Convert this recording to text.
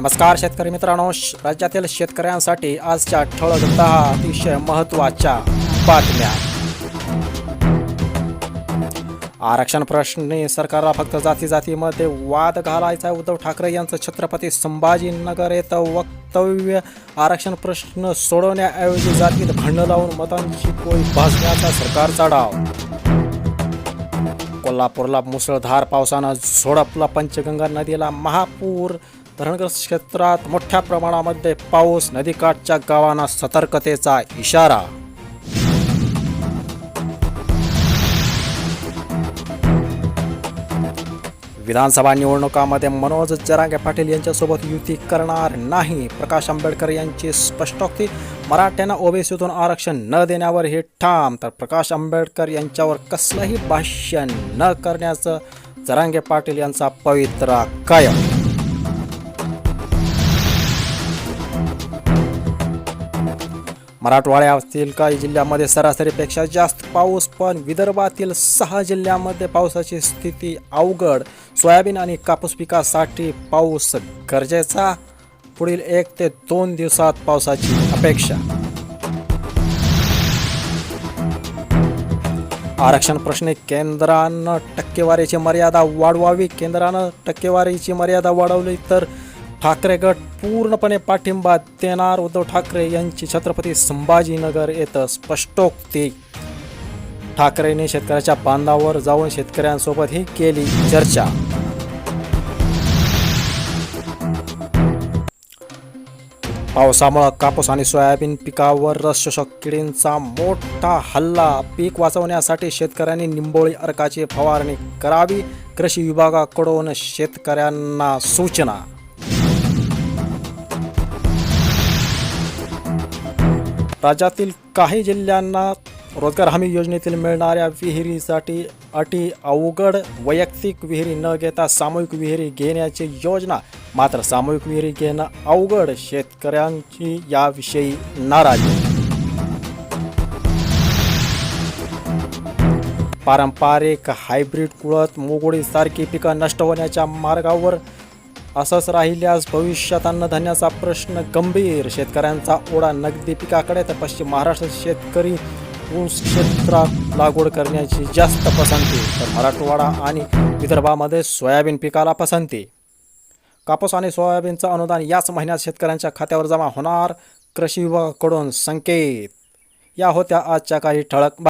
नमस्कार शेतकरी मित्रांनो राज्यातील शेतकऱ्यांसाठी आजच्या ठळक दहा अतिशय महत्त्वाच्या बातम्या. आरक्षण प्रश्नी सरकारला फक्त जाती जातीमध्ये वाद घालायचा उद्धव ठाकरे यांचं छत्रपती संभाजीनगर येथं वक्तव्य. आरक्षण प्रश्न सोडवण्याऐवजी जातीत भांडण लावून मतांची पोळी भाजण्याचा सरकारचा डाव. कोल्हापूरला मुसळधार पावसानं झोडपला पंचगंगा नदीला महापूर. धरणग्रस्त क्षेत्रात मोठ्या प्रमाणामध्ये पाऊस नदीकाठच्या गावांना सतर्कतेचा इशारा. विधानसभा निवडणुकामध्ये मनोज जरांगे पाटील यांच्यासोबत युती करणार नाही. प्रकाश आंबेडकर यांची स्पष्टोक्ती मराठ्यांना ओबीसीतून आरक्षण न देण्यावर हे ठाम. तर प्रकाश आंबेडकर यांच्यावर कसलंही भाष्य न करण्याचं जरांगे पाटील यांचा पवित्रा कायम. मराठवाड्या असतील काही जिल्ह्यामध्ये सरासरीपेक्षा जास्त पाऊस पण विदर्भातील सहा जिल्ह्यामध्ये पावसाची स्थिती अवघड. सोयाबीन आणि कापूस पिकासाठी पाऊस गरजेचा. पुढील एक ते दोन दिवसात पावसाची अपेक्षा. आरक्षण प्रश्नी केंद्रानं टक्केवारीची मर्यादा वाढवावी. केंद्रानं टक्केवारीची मर्यादा वाढवली तर ठाकरे गट पूर्णपणे पाठिंबा देणार उद्धव ठाकरे यांची छत्रपती संभाजीनगर येतं स्पष्टोक्ती. ठाकरेंनी शेतकऱ्याच्या बांधावर जाऊन शेतकऱ्यांसोबत ही केली चर्चा. पावसामुळं कापूस आणि सोयाबीन पिकावर रसशोषक किडींचा मोठा हल्ला. पीक वाचवण्यासाठी शेतकऱ्यांनी निंबोळी अर्काची फवारणी करावी. कृषी विभागाकडून शेतकऱ्यांना सूचना. राज्यातील काही जिल्ह्यांना रोजगार हमी योजनेतील मिळणाऱ्या विहिरीसाठी अटी अवघड वैयक्तिक विहिरी न घेता सामूहिक विहिरी घेण्याची योजना. मात्र सामूहिक विहिरी घेणं अवघड शेतकऱ्यांची याविषयी नाराजी. पारंपरिक हायब्रिड कुळत मुगुडीसारखी पिकं नष्ट होण्याच्या मार्गावर असंच राहिल्यास भविष्यात अन्नधान्याचा प्रश्न गंभीर. शेतकऱ्यांचा ओढा नगदी पिकाकडे तर पश्चिम महाराष्ट्र शेतकरी ऊस क्षेत्रात लागवड करण्याची जास्त पसंती तर मराठवाडा आणि विदर्भामध्ये सोयाबीन पिकाला पसंती. कापूस आणि सोयाबीनचं अनुदान याच महिन्यात शेतकऱ्यांच्या खात्यावर जमा होणार कृषी विभागाकडून संकेत. या होत्या आजच्या काही ठळक